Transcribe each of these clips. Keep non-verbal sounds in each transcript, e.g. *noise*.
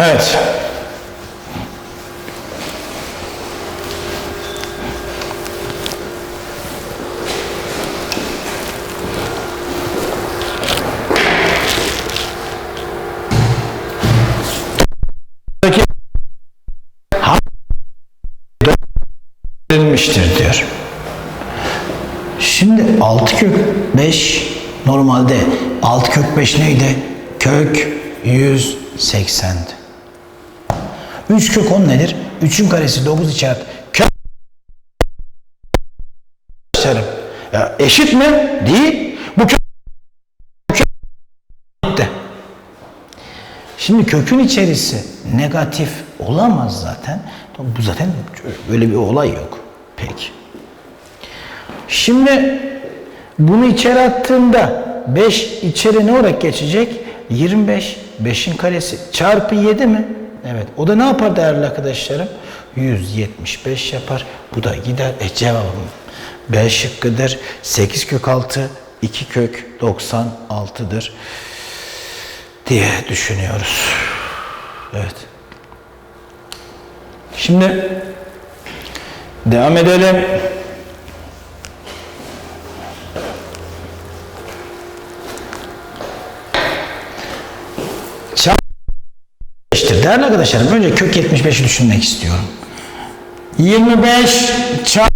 Evet. Verilmiştir diyor. Şimdi 6 kök 5 normalde 6 kök 5 neydi? Kök 180'di. 3 kök 10 nedir? 3'ün karesi 9 içer. Kök ya eşit mi? Değil. Bu kök. Şimdi kökün içerisi negatif olamaz zaten. Bu zaten böyle bir olay yok. Peki. Şimdi bunu içeri attığımda 5 içeri ne olarak geçecek? 25. 5'in karesi çarpı 7 mi? Evet. O da ne yapar değerli arkadaşlarım? 175 yapar. Bu da gider. E cevabım B şıkkıdır. 8 kök 6, 2 kök 96'dır diye düşünüyoruz. Evet. Şimdi devam edelim. Çarpı Değerli arkadaşlarım önce kök 75'i düşünmek istiyorum. 25 çarpı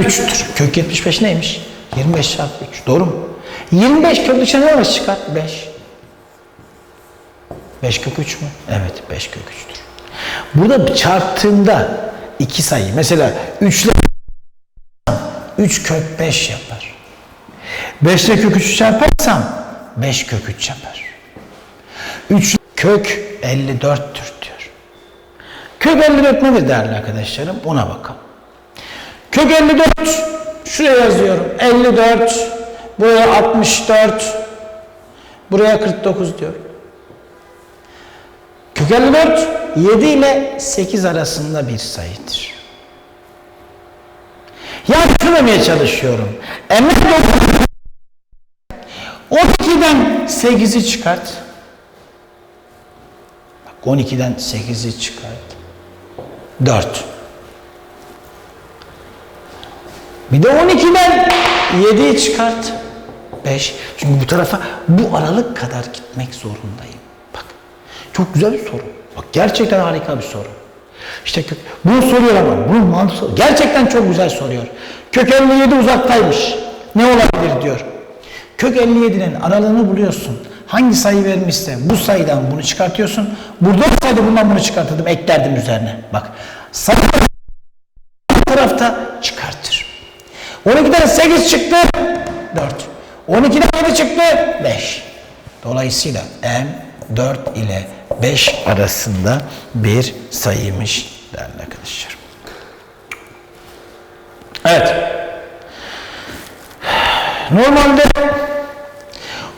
3'tür. Kök 75 neymiş? 25 çarpı 3. Doğru mu? 25 kök dışına ne var çıkar? 5. 5 kök 3 mü? Evet 5 kök 3'tür. Burada çarptığımda iki sayı mesela 3 ile 3 kök 5 yapar. 5 ile kök 3'ü çarparsam 5 kök 3 yapar. 3 kök 54'tür diyor. Kök 54 nedir değerli arkadaşlarım? Ona bakalım. Kök 54 şuraya yazıyorum. 54 buraya 64 buraya 49 diyor. Kök 54 7 ile 8 arasında bir sayıdır. Yani şunu demeye çalışıyorum. Emre 12'den 8'i çıkart. Bak 12'den 8'i çıkart. 4. Bir de 12'den 7'yi çıkart. 5. Çünkü bu tarafa bu aralık kadar gitmek zorundayım. Bak. Çok güzel bir soru. Bak gerçekten harika bir soru. İşte kök, bunu soruyor ama bunun mantığı soru. Gerçekten çok güzel soruyor. Kök 57 uzaktaymış. Ne olabilir diyor. Kök 57'nin aralığını buluyorsun. Hangi sayı vermişse bu sayıdan bunu çıkartıyorsun. Burada olsaydı bundan bunu çıkartırdım, eklerdim üzerine. Bak. Sayı tarafta çıkartır. 12'den 8 çıktı 4. 12'den 7 çıktı 5. Dolayısıyla m 4 ile 5 arasında bir sayıymış değerli arkadaşlar. Evet. Normalde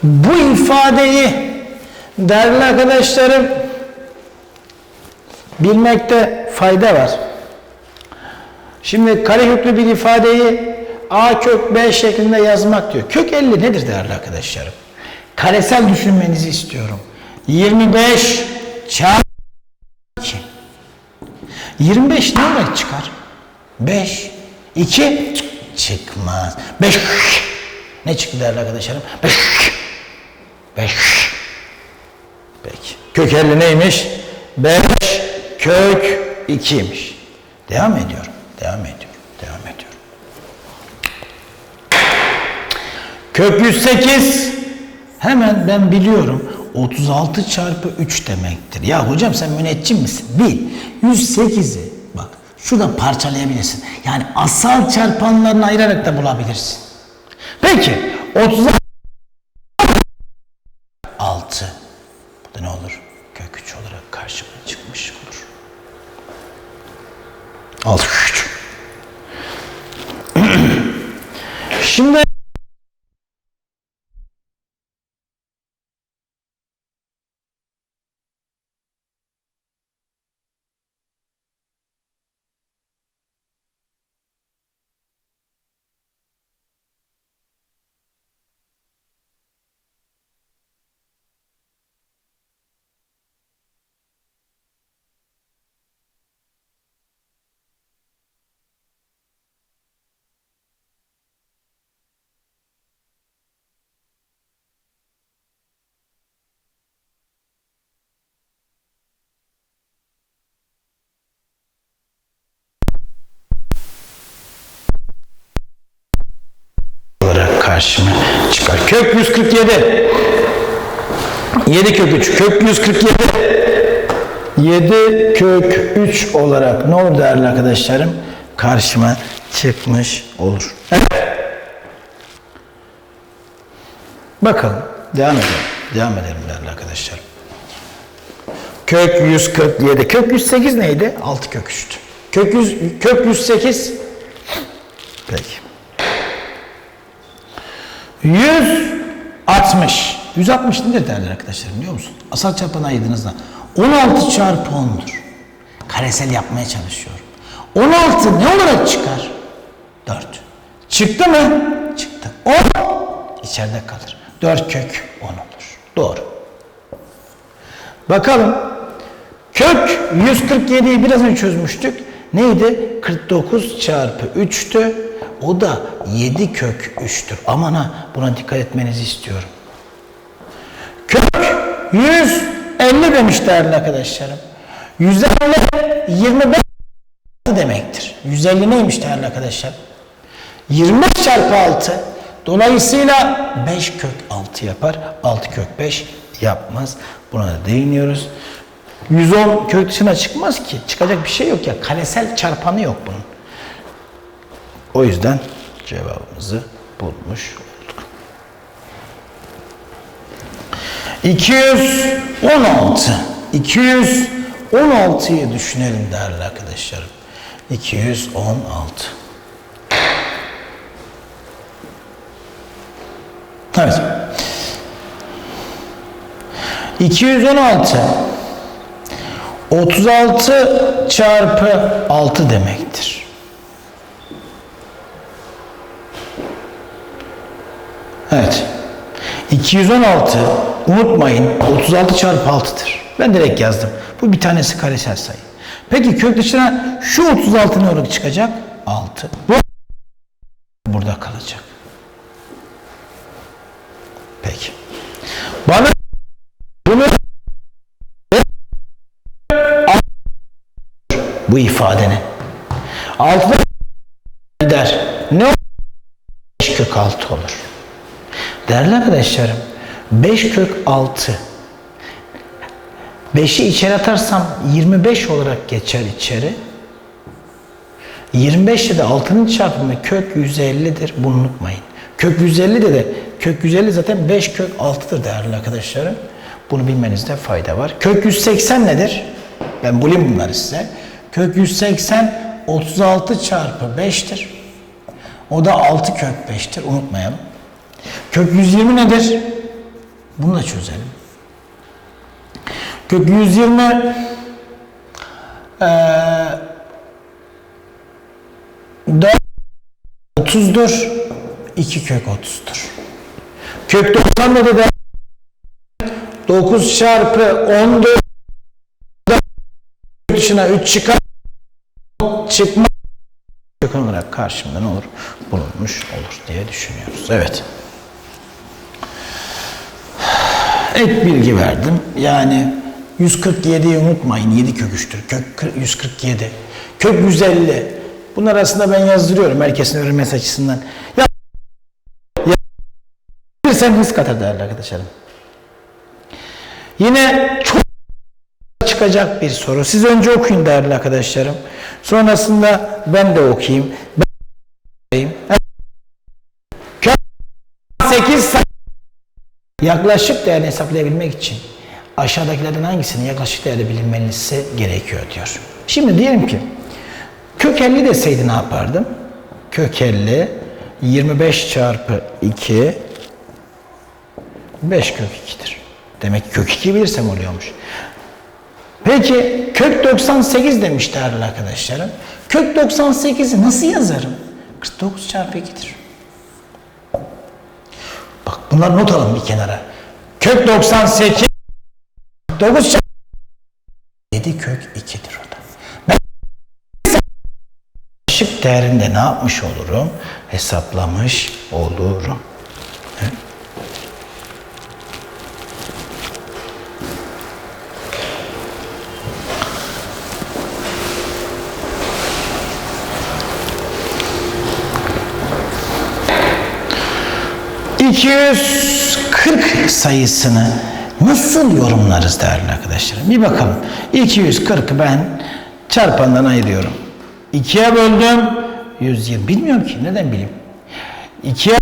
bu ifadeyi değerli arkadaşlarım bilmekte fayda var. Şimdi kareköklü bir ifadeyi a kök b şeklinde yazmak diyor. Kök 50 nedir değerli arkadaşlarım? Karesel düşünmenizi istiyorum. 25 çarpı 2. 25 ne olarak çıkar? 5. 2 çıkmaz. 5 ne çıktı değerli arkadaşlarım? 5 5 Peki. Kök 50 neymiş? 5 kök 2'ymiş. Devam ediyorum. Devam ediyorum. Devam ediyorum. Kök 108 hemen ben biliyorum 36 çarpı 3 demektir. Ya hocam sen müneccim misin? Değil. 108'i bak şurada parçalayabilirsin. Yani asal çarpanlarını ayırarak da bulabilirsin. Peki 36 6 bu da ne olur? Kök 3 olarak karşıma çıkmış olur. 6 karşıma çıkar. Kök 147. 7 kök 3. Kök 147. 7 kök 3 olarak ne olur değerli arkadaşlarım? Karşıma çıkmış olur. Evet. Bakalım. Devam edelim. Devam edelim değerli arkadaşlarım. Kök 147. Kök 108 neydi? 6 kök 3'tü. Kök 100, kök 108 Peki. 160. 160 nedir değerli arkadaşlarım biliyor musun? Asal çarpanı ayırdığınızda 16 çarpı 10'dur. Karesel yapmaya çalışıyorum. 16 ne olarak çıkar? 4. Çıktı mı? Çıktı. 10 içeride kalır. 4 kök 10 olur. Doğru. Bakalım. Kök 147'yi biraz önce çözmüştük. Neydi? 49 çarpı 3'tü. O da 7 kök 3'tür. Aman ha buna dikkat etmenizi istiyorum. Kök 150 demiş değerli arkadaşlarım. 150 25 demektir. 150 neymiş değerli arkadaşlar? 25 çarpı 6. Dolayısıyla 5 kök 6 yapar. 6 kök 5 yapmaz. Buna da değiniyoruz. 110 kök dışına çıkmaz ki. Çıkacak bir şey yok ya. Karesel çarpanı yok bunun. O yüzden cevabımızı bulmuş olduk. 216. 216'yı düşünelim değerli arkadaşlarım. 216. Evet. 216 36 çarpı 6 demektir. Evet. 216 unutmayın 36 çarpı 6'dır. Ben direkt yazdım. Bu bir tanesi karesel sayı. Peki kök dışına şu 36 ne olarak çıkacak? 6. Bu burada kalacak. Peki. Bana bunu bu ifadene. 6'da gider. Ne olur? 5 kök 6 olur. Değerli arkadaşlarım 5 kök 6 5'i içeri atarsam 25 olarak geçer içeri. 25 ile de 6'nın çarpımı kök 150'dir. Bunu unutmayın. Kök 150 de de kök 150 zaten 5 kök 6'dır değerli arkadaşlarım. Bunu bilmenizde fayda var. Kök 180 nedir? Ben bulayım bunları size. Kök 180 36 çarpı 5'tir. O da 6 kök 5'tir. Unutmayalım. Kök 120 nedir? Bunu da çözelim. Kök 120 ee, 4 30'dur. 2 kök 30'dur. Kök 90 da da 9 çarpı 10'dur. Dışına 3 çıkar. Çıkma. Kök olarak karşımda ne olur? Bulunmuş olur diye düşünüyoruz. Evet. Ek bilgi verdim. Yani 147'yi unutmayın. 7 kök 3'tür. Kök 147. Kök 150. Bunlar arasında ben yazdırıyorum herkesin öğrenmesi açısından. Ya, ya sen hız katar değerli arkadaşlarım. Yine çok çıkacak bir soru. Siz önce okuyun değerli arkadaşlarım. Sonrasında ben de okuyayım. Ben Yaklaşık değerini hesaplayabilmek için aşağıdakilerden hangisinin yaklaşık değeri bilinmesi gerekiyor diyor. Şimdi diyelim ki kök 50 deseydi ne yapardım? Kök 50 25 çarpı 2 5 kök 2'dir. Demek ki kök 2 bilirsem oluyormuş. Peki kök 98 demiş değerli arkadaşlarım. Kök 98'i nasıl yazarım? 49 çarpı 2'dir. Bunları not alın bir kenara. Kök 98 9 çarpı 7 kök 2'dir o da. Ben ışık değerinde ne yapmış olurum? Hesaplamış olurum. Evet. 240 sayısını nasıl yorumlarız değerli arkadaşlarım? Bir bakalım. 240 ben çarpandan ayırıyorum. 2'ye böldüm 120. Bilmiyorum ki neden bileyim. 2'ye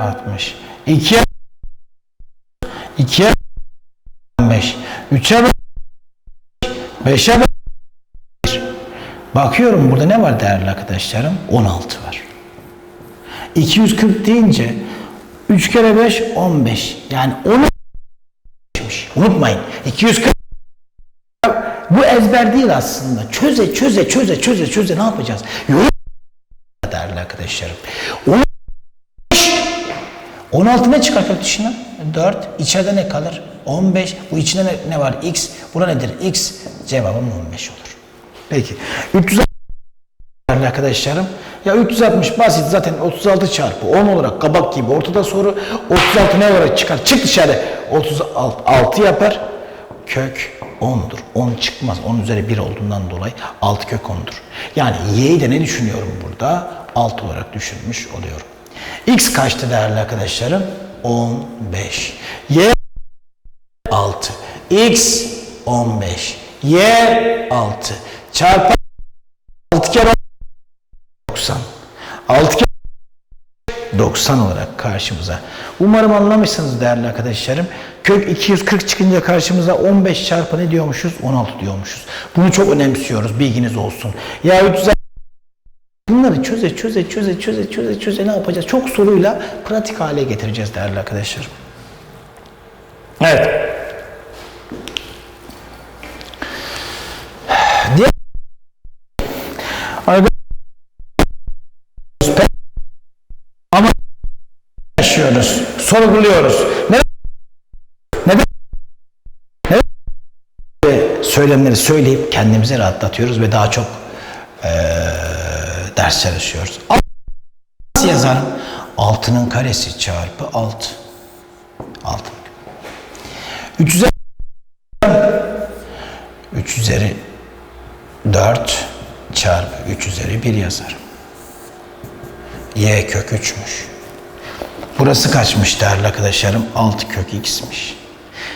60. 2'ye 2'ye 15. 3'e 5'e Bakıyorum burada ne var değerli arkadaşlarım? 16 var. 240 deyince 3 kere 5 15. Yani 10 Unutmayın. 240 bu ezber değil aslında. Çöze çöze çöze çöze çöze ne yapacağız? Yorum değerli arkadaşlarım. 10 16 ne çıkar kök dışına? 4. İçeride ne kalır? 15. Bu içinde ne, ne var? X. Bura nedir? X. Cevabım 15 olur. Peki. 360 değerli arkadaşlarım. Ya 360 basit zaten 36 çarpı 10 olarak kabak gibi ortada soru 36 ne olarak çıkar? Çık dışarı. 36 yapar. Kök 10'dur. 10 çıkmaz. 10 üzeri 1 olduğundan dolayı 6 kök 10'dur. Yani y'yi de ne düşünüyorum burada? 6 olarak düşünmüş oluyorum. X kaçtı değerli arkadaşlarım? 15. Y 6. X 15. Y 6. Çarpı 6 kere 90. 6 kere 90 olarak karşımıza. Umarım anlamışsınız değerli arkadaşlarım. Kök 240 çıkınca karşımıza 15 çarpı ne diyormuşuz? 16 diyormuşuz. Bunu çok önemsiyoruz. Bilginiz olsun. Ya 300 Bunları çöze çöze çöze çöze çöze çöze ne yapacağız? Çok soruyla pratik hale getireceğiz değerli arkadaşlarım. Evet. Diğer ama yaşıyoruz, sorguluyoruz. Neden? Neden? Neden? Söylemleri söyleyip kendimizi rahatlatıyoruz ve daha çok eee ders çalışıyoruz. Nasıl yazarım? Altının karesi çarpı alt. Altın. 3 üzeri 3 üzeri 4 çarpı 3 üzeri 1 yazarım. Y kök 3'müş. Burası kaçmış değerli arkadaşlarım? 6 kök x'miş.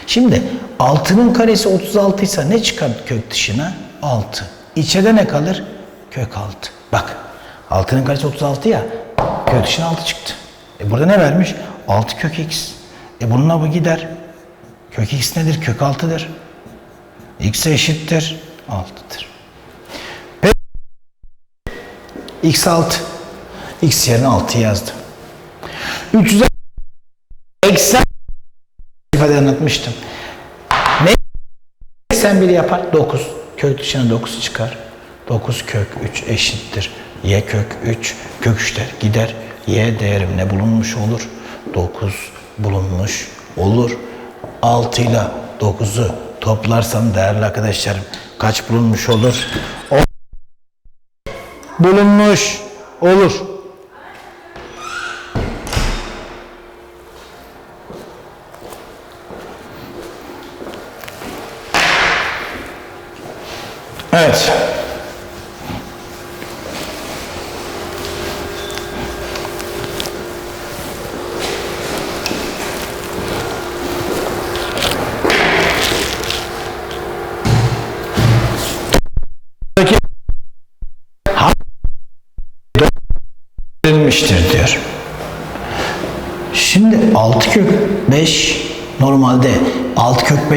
Şimdi 6'nın karesi 36 ise ne çıkar kök dışına? 6. İçeride ne kalır? Kök 6. Bak 6'nın karesi 36 ya. Kök dışına 6 çıktı. E burada ne vermiş? 6 kök x. E bununla bu gider. Kök x nedir? Kök 6'dır. x'e eşittir. 6'dır. Peki. x 6. x yerine 6 yazdım. 300'e eksen ifade anlatmıştım. Ne 81 yapar? 9. Kök dışına 9 çıkar. 9 kök 3 eşittir. Y kök 3 kök 3'ler gider. Y değerim ne bulunmuş olur? 9 bulunmuş olur. 6 ile 9'u toplarsam değerli arkadaşlarım kaç bulunmuş olur? O bulunmuş olur.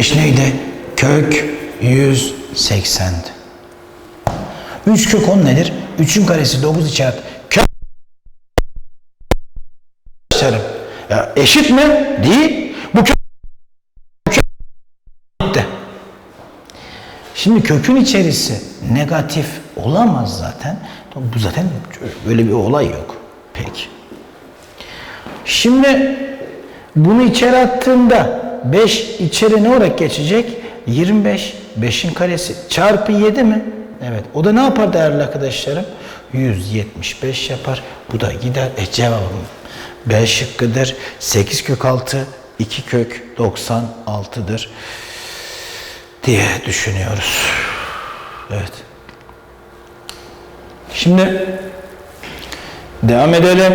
6 kök 5 neydi? Kök 180'di. 3 kök 10 nedir? 3'ün karesi 9 çarpı kök ya eşit mi? Değil. Bu kök. Şimdi kökün içerisi negatif olamaz zaten. Bu zaten böyle bir olay yok. Peki. Şimdi bunu içeri attığımda 5 içeri ne olarak geçecek? 25. 5'in karesi çarpı 7 mi? Evet. O da ne yapar değerli arkadaşlarım? 175 yapar. Bu da gider. E cevabım B şıkkıdır. 8 kök 6, 2 kök 96'dır diye düşünüyoruz. Evet. Şimdi devam edelim.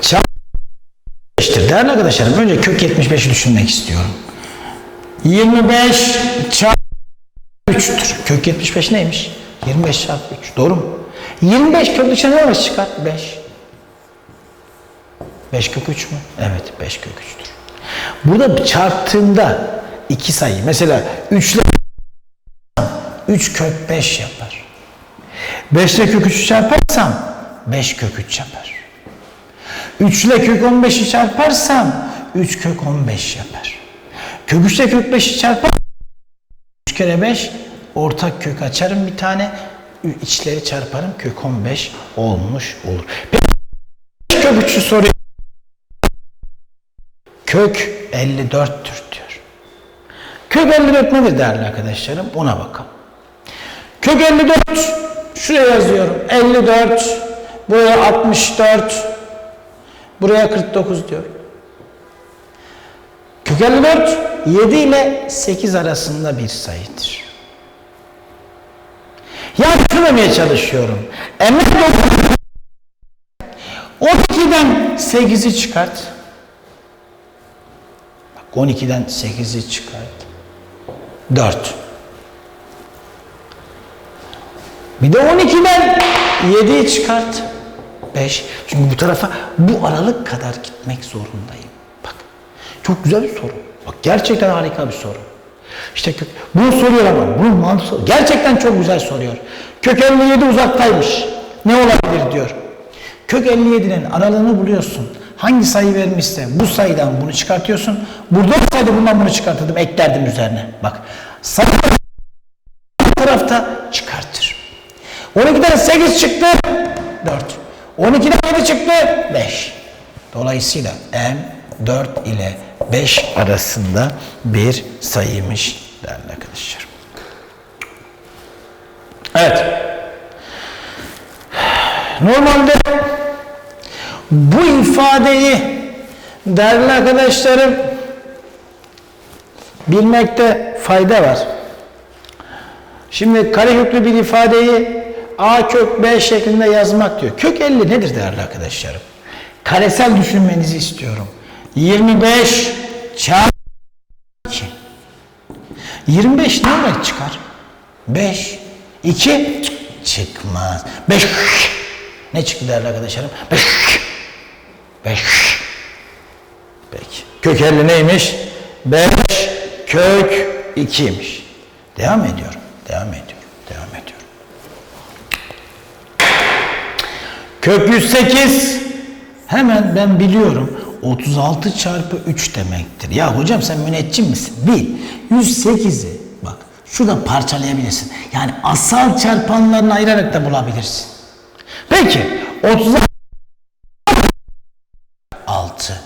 çarpı 5'tir. Değerli arkadaşlarım önce kök 75'i düşünmek istiyorum. 25 çarpı 3'tür. Kök 75 neymiş? 25 çarpı 3. Doğru mu? 25 kök dışına ne var çıkar? 5. 5 kök 3 mü? Evet 5 kök 3'tür. Burada çarptığında iki sayı mesela 3 ile 3 kök 5 yapar. 5 ile kök 3'ü çarparsam 5 kök 3 yapar. 3 ile kök 15'i çarparsam 3 kök 15 yapar. Kök 3 ile kök 5'i çarpar 3 kere 5 ortak kök açarım bir tane içleri çarparım kök 15 olmuş olur. Peki kök 3'ü soruyor. Kök 54'tür diyor. Kök 54 nedir değerli arkadaşlarım? Ona bakalım. Kök 54 şuraya yazıyorum. 54 buraya 64 buraya 49 diyor. Kök 54 7 ile 8 arasında bir sayıdır. Yani şunu demeye çalışıyorum. Emre 12'den 8'i çıkart. Bak 12'den 8'i çıkart. 4. Bir de 12'den 7'yi çıkart. 5. Çünkü bu tarafa bu aralık kadar gitmek zorundayım. Bak. Çok güzel bir soru. Bak gerçekten harika bir soru. İşte bunu soruyor ama bunun mantığı soru. Gerçekten çok güzel soruyor. Kök 57 uzaktaymış. Ne olabilir diyor. Kök 57'nin aralığını buluyorsun. Hangi sayı vermişse bu sayıdan bunu çıkartıyorsun. Burada olsaydı bundan bunu çıkartırdım, eklerdim üzerine. Bak. Sayı tarafta çıkartır. 12'den 8 çıktı. 4. 12'den 7 çıktı. 5. Dolayısıyla M 4 ile 5 arasında bir sayıymış değerli arkadaşlar. Evet. Normalde bu ifadeyi değerli arkadaşlarım bilmekte fayda var. Şimdi kareköklü bir ifadeyi a kök b şeklinde yazmak diyor. Kök 50 nedir değerli arkadaşlarım? Karesel düşünmenizi istiyorum. 25 çarpı 2. 25 ne olarak çıkar? 5. 2 çıkmaz. 5 ne çıktı değerli arkadaşlarım? 5 5 Peki. Kök 50 neymiş? 5 kök 2'ymiş. Devam ediyorum. Devam ediyorum. Devam ediyorum. Kök 108 hemen ben biliyorum 36 çarpı 3 demektir. Ya hocam sen müneccim misin? Değil. 108'i bak şurada parçalayabilirsin. Yani asal çarpanlarını ayırarak da bulabilirsin. Peki 36 6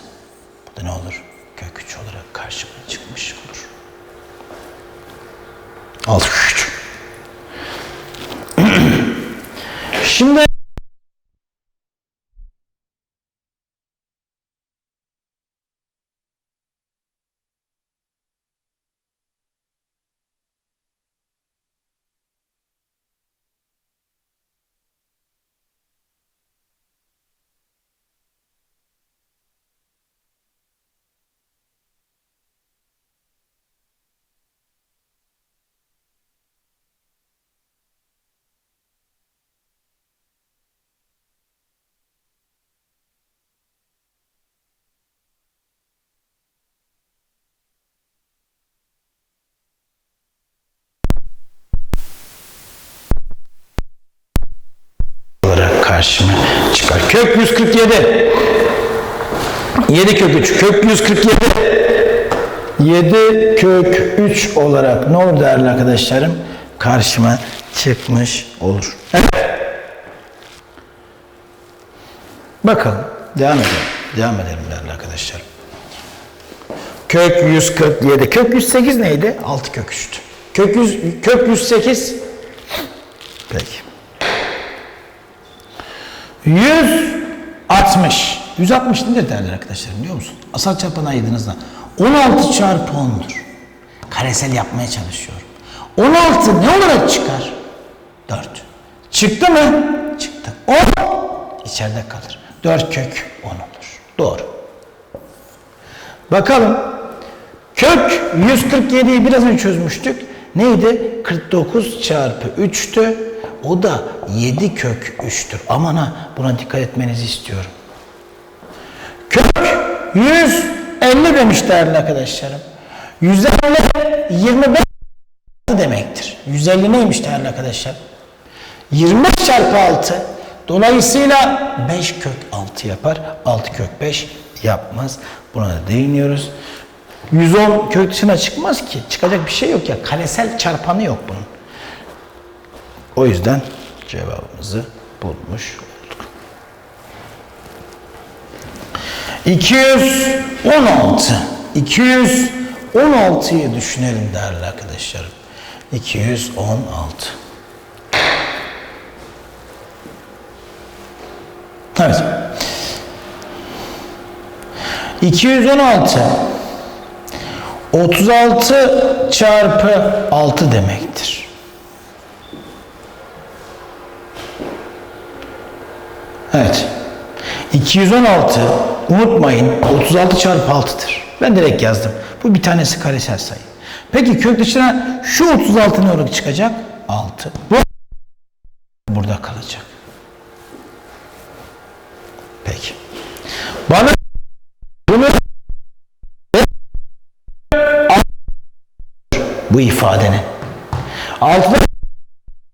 bu da ne olur? Kök 3 olarak karşıma çıkmış olur. 6 3 *clears throat* Şimdi karşıma çıkar. Kök 147. 7 kök 3. Kök 147. 7 kök 3 olarak ne olur değerli arkadaşlarım? Karşıma çıkmış olur. Evet. Bakalım. Devam edelim. Devam edelim değerli arkadaşlarım. Kök 147. Kök 108 neydi? 6 kök 3'tü. Kök 100, kök 108 Peki. 160. 160 nedir değerli arkadaşlar biliyor musun? Asal çarpanı ayırdığınızda 16 çarpı 10'dur. Karesel yapmaya çalışıyorum. 16 ne olarak çıkar? 4. Çıktı mı? Çıktı. 10 içeride kalır. 4 kök 10 olur. Doğru. Bakalım. Kök 147'yi biraz önce çözmüştük. Neydi? 49 çarpı 3'tü. O da 7 kök 3'tür. Aman ha buna dikkat etmenizi istiyorum. Kök 150 demiş değerli arkadaşlarım. 150 25 demektir. 150 neymiş değerli arkadaşlar? 25 çarpı 6. Dolayısıyla 5 kök 6 yapar. 6 kök 5 yapmaz. Buna da değiniyoruz. 110 kök dışına çıkmaz ki. Çıkacak bir şey yok ya. Karesel çarpanı yok bunun. O yüzden cevabımızı bulmuş olduk. 216. 216'yı düşünelim değerli arkadaşlarım. 216. Evet. 216 36 çarpı 6 demektir. Evet. 216 unutmayın 36 çarpı 6'dır. Ben direkt yazdım. Bu bir tanesi karesel sayı. Peki kök dışına şu 36 ne olarak çıkacak? 6. Bu burada kalacak. Peki. Bana bunu bu ifadenin 6'da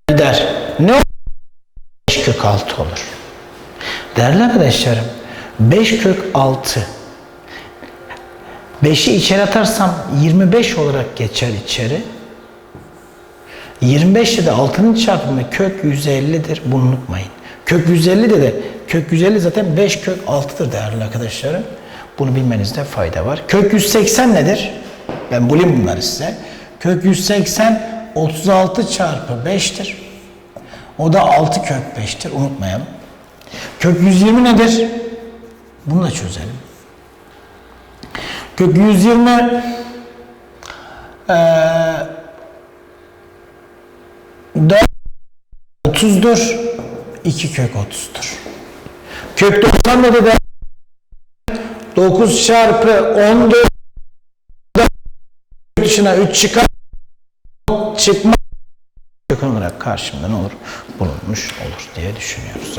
gider. Ne olur? 5 kök 6 olur. Değerli arkadaşlarım 5 kök 6 5'i içeri atarsam 25 olarak geçer içeri. 25 ile de 6'nın çarpımı kök 150'dir. Bunu unutmayın. Kök 150 de de kök 150 zaten 5 kök 6'dır değerli arkadaşlarım. Bunu bilmenizde fayda var. Kök 180 nedir? Ben bulayım bunları size. Kök 180 36 çarpı 5'tir. O da 6 kök 5'tir. Unutmayalım. Kök 120 nedir? Bunu da çözelim. Kök 120 eee 4 30'dur. 2 kök 30'dur. Kök 90 da da 9 çarpı 14 dışına 3 çıkar çıkma olarak karşımda ne olur? Bulunmuş olur diye düşünüyoruz. Evet.